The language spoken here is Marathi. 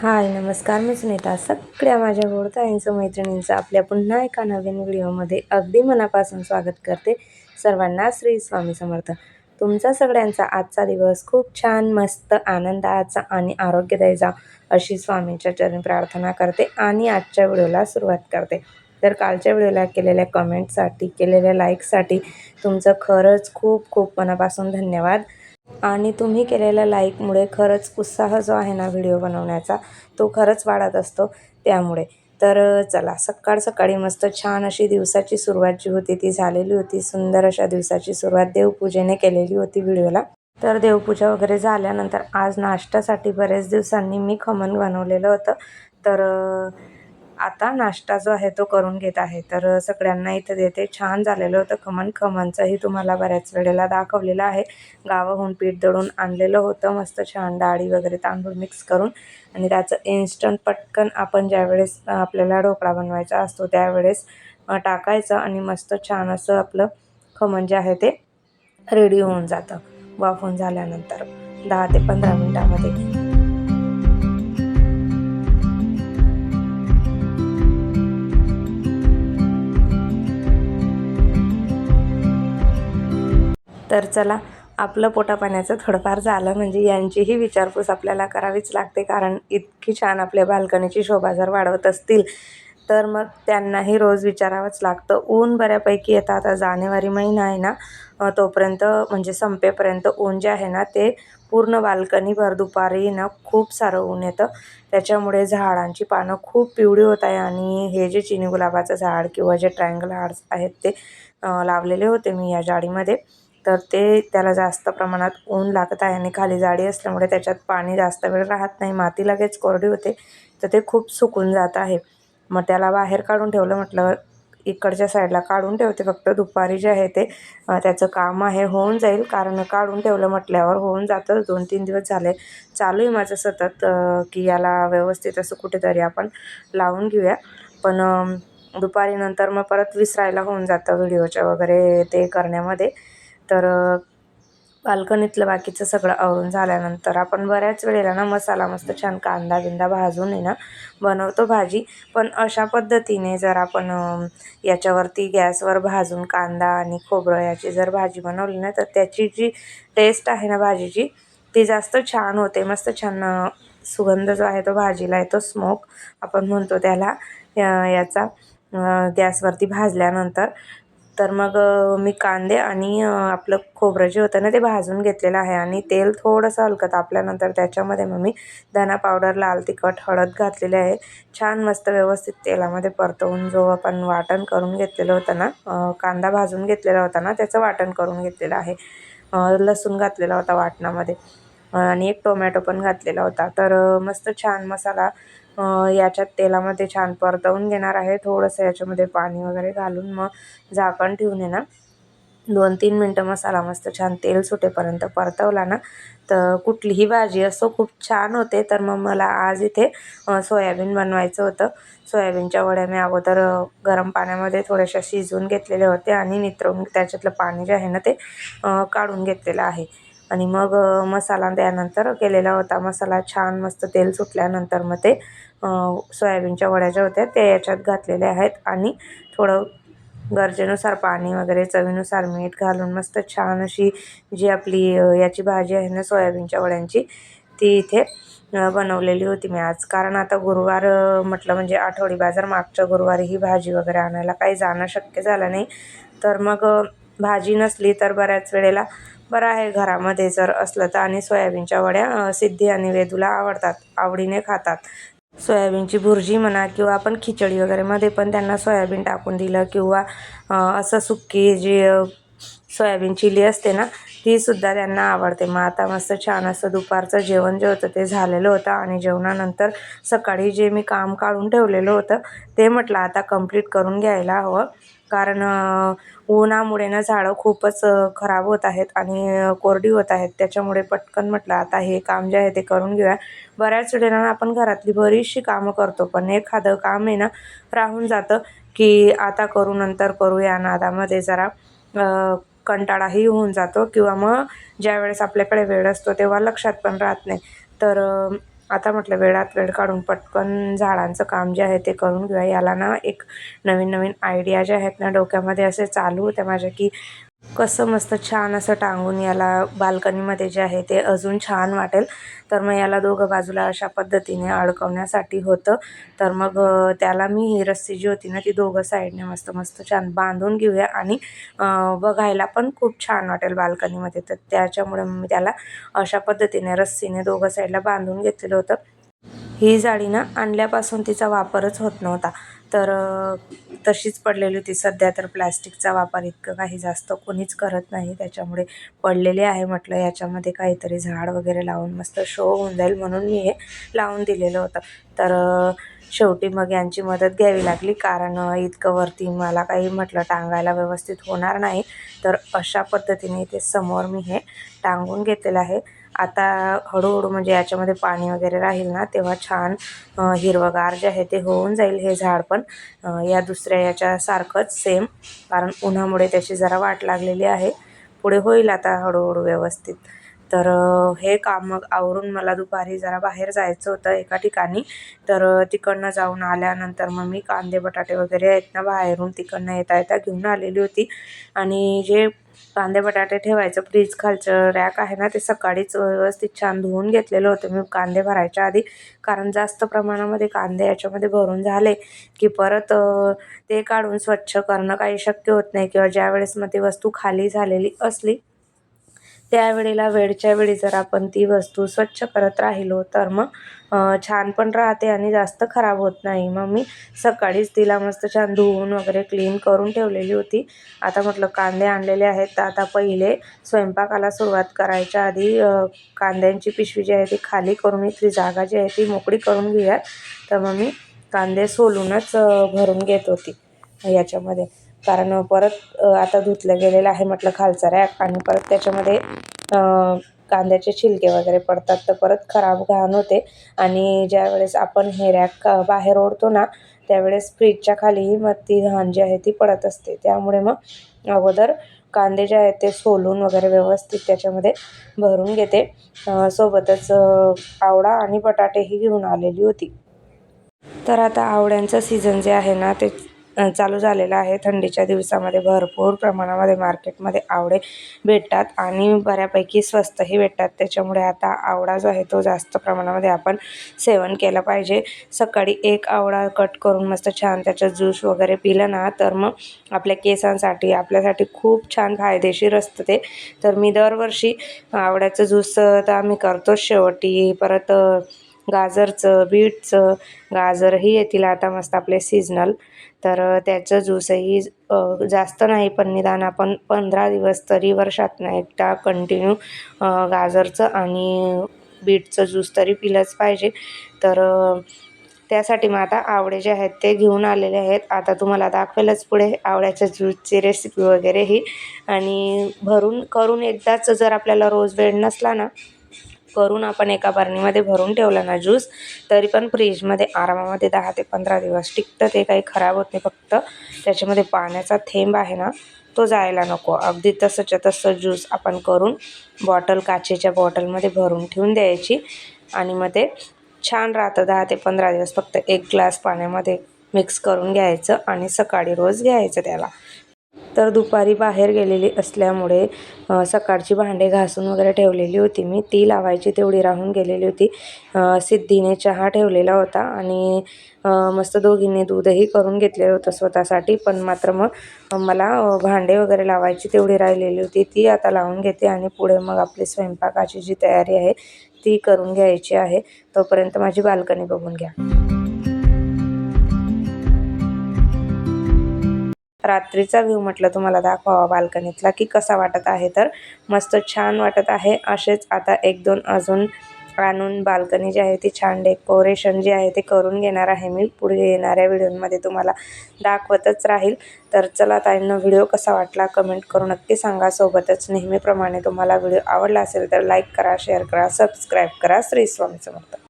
हाय नमस्कार मी सुनीता. सगळ्या माझ्या गोडताईंचं मैत्रिणींचं आपल्या पुन्हा एका नवीन व्हिडिओमध्ये अगदी मनापासून स्वागत करते सर्वांना श्री स्वामी समर्थ. तुमचा सगळ्यांचा आजचा दिवस खूप छान मस्त आनंदाचा आणि आरोग्यदायीचा अशी स्वामींच्या चरणी प्रार्थना करते आणि आजच्या व्हिडिओला सुरुवात करते. तर कालच्या व्हिडिओला केलेल्या कमेंटसाठी केलेल्या लाईकसाठी तुमचं खरंच खूप खूप मनापासून धन्यवाद. आणि तुम्ही केलेल्या लाईकमुळे खरंच उत्साह जो आहे ना व्हिडिओ बनवण्याचा तो खरंच वाढत असतो त्यामुळे. तर चला सकाळ सकाळी मस्त छान अशी दिवसाची सुरुवात जी होती ती झालेली होती. सुंदर अशा दिवसाची सुरुवात देवपूजेने केलेली होती व्हिडिओला. तर देवपूजा वगैरे झाल्यानंतर आज नाश्त्यासाठी बरेच दिवसांनी मी खमण बनवलेलं होतं. तर आता नाश्ता जो आहे तो करून घेत आहे. तर सगळ्यांना इथं देते. छान झालेलं होतं. खमण खमणचंही तुम्हाला बऱ्याच वेळेला दाखवलेलं आहे. गावाहून पीठ दळून आणलेलं होतं. मस्त छान डाळी वगैरे तांदूळ मिक्स करून. आणि त्याचं इन्स्टंट पटकन आपण ज्यावेळेस आपल्याला ढोकळा बनवायचा असतो त्यावेळेस टाकायचं आणि मस्त छान असं आपलं खमण जे आहे ते रेडी होऊन जातं. वाफून झाल्यानंतर दहा ते पंधरा मिनटामध्ये. तर चला आपलं पोटापाण्याचं थोडंफार झालं म्हणजे यांचीही विचारपूस आपल्याला करावीच लागते कारण इतकी छान आपल्या बाल्कनीची शोभा जर वाढवत असतील. तर मग त्यांनाही रोज विचारावंच लागतं. ऊन बऱ्यापैकी येतं. आता जानेवारी महिना आहे ना तोपर्यंत म्हणजे संपेपर्यंत ऊन जे आहे ना ते पूर्ण बाल्कनीभर दुपारी ना खूप सारं ऊन येतं. त्याच्यामुळे झाडांची पानं खूप पिवळी होत आहे आणि हे जे चिनी गुलाबाचं झाड किंवा जे ट्रायंगल हार्ड्स आहेत ते लावलेले होते मी या जाडीमध्ये. तर ते त्याला जास्त प्रमाणात ऊन लागत आहे आणि खाली जाळी असल्यामुळे त्याच्यात पाणी जास्त वेळ राहत नाही. माती लगेच कोरडी होते तर ते खूप सुकून जात आहे. मग त्याला बाहेर काढून ठेवलं म्हटलं इकडच्या साईडला काढून ठेवते. फक्त दुपारी जे आहे ते त्याचं काम आहे होऊन जाईल. कारण काढून ठेवलं म्हटल्यावर होऊन जातं. दोन तीन दिवस झाले. चालू आहे माझं सतत की याला व्यवस्थित असं कुठेतरी आपण लावून घेऊया. पण दुपारीनंतर मग परत विसरायला होऊन जातं व्हिडिओच्या वगैरे ते करण्यामध्ये. तर बाल्कनीतलं बाकीचं सगळं आवरून झाल्यानंतर आपण बऱ्याच वेळेला ना मसाला मस्त छान कांदा बिंदा भाजून आहे ना बनवतो भाजी. पण अशा पद्धतीने जर आपण याच्यावरती गॅसवर भाजून कांदा आणि खोबरं याची जर भाजी बनवली ना तर त्याची जी टेस्ट आहे ना भाजीची ती जास्त छान होते. मस्त छान सुगंध जो आहे तो भाजीला येतो स्मोक आपण म्हणतो त्याला याचा गॅसवरती भाजल्यानंतर. तर मग मी कांदे आणि आपलं खोबरं जे होतं ना ते भाजून घेतलेलं आहे. आणि तेल थोडंसं हलकं तापल्यानंतर त्याच्यामध्ये मग मी धना पावडर लाल तिखट हळद घातलेले आहे. छान मस्त व्यवस्थित तेलामध्ये परतवून जो आपण वाटण करून घेतलेलं होतं ना कांदा भाजून घेतलेला होता ना त्याचं वाटण करून घेतलेलं आहे. लसूण घातलेला होता वाटणामध्ये. आणि एक टोमॅटो पण घातलेला होता. तर मस्त छान मसाला याच्यात तेलामध्ये छान परतवून घेणार आहे. थोडंसं याच्यामध्ये पाणी वगैरे घालून मग झाकण ठेवून आहे ना दोन तीन मिनटं मसाला मस्त छान तेल सुटेपर्यंत परतवला ना तर कुठलीही भाजी असो खूप छान होते. तर मग मला आज इथे सोयाबीन बनवायचं होतं. सोयाबीनच्या वड्या मी अगोदर गरम पाण्यामध्ये थोड्याशा शिजवून घेतलेले होते आणि नित्रवून त्याच्यातलं पाणी जे आहे ना ते काढून घेतलेलं आहे. आणि मग मसाला त्यानंतर केलेला होता. मसाला छान मस्त तेल सुटल्यानंतर मग ते सोयाबीनच्या वड्या ज्या होत्या त्या याच्यात घातलेल्या आहेत. आणि थोडं गरजेनुसार पाणी वगैरे चवीनुसार मीठ घालून मस्त छान अशी जी आपली याची भाजी आहे ना सोयाबीनच्या वड्यांची ती इथे बनवलेली होती मी आज. कारण आता गुरुवार म्हटलं म्हणजे आठवडी बाजार मागच्या गुरुवारी ही भाजी वगैरे आणायला काही जाणं शक्य झालं नाही. तर मग भाजी नसली तर बऱ्याच वेळेला बरं आहे घरामध्ये जर असलं तर. आणि सोयाबीनच्या वड्या सिद्धी आणि वेदूला आवडतात आवडीने खातात. सोयाबीनची भुर्जी म्हणा किंवा आपण खिचडी वगैरेमध्ये पण त्यांना सोयाबीन टाकून दिलं किंवा असं सुक्की जी सोयाबीन चिली असते ना तीसुद्धा त्यांना आवडते. मग आता मस्त छान असं दुपारचं जेवण जे होतं ते झालेलं होतं आणि जेवणानंतर सकाळी जे मी काम काढून ठेवलेलं होतं ते म्हटलं आता कंप्लीट करून घ्यायला हवं. कारण उन्हामुळे ना झाडं खूपच खराब होत आहेत आणि कोरडी होत आहेत. त्याच्यामुळे पटकन म्हटलं आता हे काम जे आहे ते करून घेऊया. बऱ्याच वेळेला आपण घरातली बरीचशी कामं करतो पण एखादं काम आहे ना राहून जातं की आता करू नंतर करूया. नादामध्ये जरा कंटाळाही होऊन जातो किंवा मग ज्यावेळेस आपल्याकडे वेळ असतो तेव्हा लक्षात पण राहत नाही. तर आता म्हटलं वेळात वेळ काढून पटकन झाडांचं काम जे आहे ते करून घेऊया. याला ना एक नवीन नवीन आयडिया ज्या आहेत ना डोक्यामध्ये असे चालू होत्या माझ्या की कसं मस्त छान असं टांगून याला बाल्कनीमध्ये जे आहे ते अजून छान वाटेल. तर मग याला दोघं बाजूला अशा पद्धतीने अडकवण्यासाठी होतं. तर मग त्याला मी ही रस्सी जी होती ना ती दोघं साईडने मस्त मस्त छान बांधून घेऊया आणि बघायला पण खूप छान वाटेल बाल्कनीमध्ये. तर त्याच्यामुळे मी त्याला अशा पद्धतीने रस्सीने दोघं साईडला बांधून घेतलेलं होतं. ही जाळी ना आणल्यापासून तिचा वापरच होत नव्हता. तर तशीच पडलेली होती. सध्या तर प्लॅस्टिकचा वापर इतकं काही जास्त कोणीच करत नाही. त्याच्यामुळे पडलेले आहे म्हटलं. याच्यामध्ये काहीतरी झाड वगैरे लावून मस्त शो होऊन जाईल म्हणून मी हे लावून दिलेलं होतं. तर शेवटी मग यांची मदत घ्यावी लागली. कारण इतकं वरती मला काही म्हटलं टांगायला व्यवस्थित होणार नाही. तर अशा पद्धतीने ते समोर मी हे टांगून घेतलेलं आहे. आता हळूहळू म्हणजे याच्यामध्ये पाणी वगैरे राहील ना तेव्हा छान हिरवंगार जे आहे ते होऊन जाईल हे झाड पण. या दुसऱ्या याच्यासारखंच सेम कारण उन्हामुळे त्याची जरा वाट लागलेली आहे. पुढे होईल आता हळूहळू व्यवस्थित. तर हे काम मग आवरून मला दुपारी जरा बाहेर जायचं होतं एका ठिकाणी. तर तिकडनं जाऊन आल्यानंतर मग मी कांदे बटाटे वगैरे आहेत ना बाहेरून तिकडनं येता येता घेऊन आलेली होती. आणि जे कांदे बटाटे ठेवायचं फ्रीज खालचं रॅक आहे ना ते सकाळीच व्यवस्थित छान धुवून घेतलेलं होतं मी कांदे भरायच्या आधी. कारण जास्त प्रमाणामध्ये कांदे याच्यामध्ये भरून झाले की परत ते काढून स्वच्छ करणं काही शक्य होत नाही किंवा ज्यावेळेस मग ती वस्तू खाली झालेली असली त्यावेळेला वेळच्या वेळी जर आपण ती वस्तू स्वच्छ करत राहिलो तर मग छान पण राहते आणि जास्त खराब होत नाही. मग मी सकाळीच तिला मस्त छान धुवून वगैरे क्लीन करून ठेवलेली होती. आता म्हटलं कांदे आणलेले आहेत तर आता पहिले स्वयंपाकाला सुरुवात करायच्या आधी कांद्यांची पिशवी जी आहे ती खाली करून इथली जागा जी आहे ती मोकळी करून घेऊयात. तर मग मी कांदे सोलूनच भरून घेत होती याच्यामध्ये. कारण परत आता धुतलं गेलेलं आहे म्हटलं खालचा रॅक आणि परत त्याच्यामध्ये कांद्याचे छिलके वगैरे पडतात तर परत खराब घाण होते. आणि ज्यावेळेस आपण हे रॅक बाहेर ओढतो ना त्यावेळेस फ्रीजच्या खालीही मग ती घाण जी आहे ती पडत असते. त्यामुळे मग अगोदर कांदे जे आहेत ते सोलून वगैरे व्यवस्थित त्याच्यामध्ये भरून घेते. सोबतच आवळा आणि बटाटेही घेऊन आलेली होती. तर आता आवळ्यांचं सीझन जे आहे ना ते चालू झालेला आहे. थंडीच्या दिवसामध्ये भरपूर प्रमाणामध्ये मार्केटमध्ये आवळे भेटतात आणि बऱ्यापैकी स्वस्तही भेटतात. त्याच्यामुळे आता आवळा जो आहे तो जास्त प्रमाणामध्ये आपण सेवन केला पाहिजे. सकाळी एक आवळा कट करून मस्त छान त्याचं ज्यूस वगैरे पिलं ना तर मग आपल्या केसांसाठी आपल्यासाठी खूप छान फायदेशीर असतं ते. तर मी दरवर्षी आवळ्याचं ज्यूस तर आम्ही करतो शेवटी. परत गाजरचं बीटचं गाजरही येतील आता मस्त आपले सीजनल तर त्याचं ज्यूसही जास्त नाही पण निदान आपण पंधरा दिवस तरी वर्षातनं एकदा कंटिन्यू गाजरचं आणि बीटचं ज्यूस तरी पिलंच पाहिजे. तर त्यासाठी मग आता आवडे जे आहेत ते घेऊन आलेले आहेत. आता तुम्हाला दाखवेलच पुढे आवळ्याच्या ज्यूसची रेसिपी वगैरेही. आणि भरून करून एकदाच जर आपल्याला रोज वेळ नसला ना करून आपण एका बरणीमध्ये भरून ठेवलं ना ज्यूस तरी पण फ्रीजमध्ये आरामामध्ये दहा ते पंधरा दिवस टिकतं ते काही खराब होत नाही फक्त. त्याच्यामध्ये पाण्याचा थेंब आहे ना तो जायला नको. अगदी तसंच्या तसं ज्यूस आपण करून बॉटल काचेच्या बॉटलमध्ये भरून ठेवून द्यायची. आणि मग ते छान राहतं दहा ते पंधरा दिवस फक्त एक ग्लास पाण्यामध्ये मिक्स करून घ्यायचं आणि सकाळी रोज घ्यायचं त्याला. तर दुपारी बाहेर गेलेली असल्यामुळे सकाळची भांडे घासून वगैरे ठेवलेली होती मी. ती लावायची तेवढी राहून गेलेली होती. सिद्धीने चहा ठेवलेला होता आणि मस्त दोघींनी दूधही करून घेतलेलं होतं स्वतःसाठी. पण मात्र मग मला भांडे वगैरे लावायची तेवढी राहिलेली होती. ती आता लावून घेते आणि पुढे मग आपली स्वयंपाकाची जी तयारी आहे ती करून घ्यायची आहे. तोपर्यंत माझी बाल्कनी बघून घ्या. रात्रीचा व्ह्यू म्हटलं तुम्हाला दाखवावा बाल्कनीतला की कसा वाटत आहे तर? मस्त छान वाटत आहे. असेच आता एक दोन अजून आणून बाल्कनी जी आहे ती छान डेकोरेशन जे आहे ते करून घेणार आहे मी. पुढे येणाऱ्या व्हिडिओमध्ये तुम्हाला दाखवतच राहील. तर चला ताईंना व्हिडिओ कसा वाटला कमेंट करून नक्की सांगा. सोबतच नेहमीप्रमाणे तुम्हाला व्हिडिओ आवडला असेल तर लाईक करा शेअर करा सबस्क्राईब करा. श्री स्वामी समर्थ.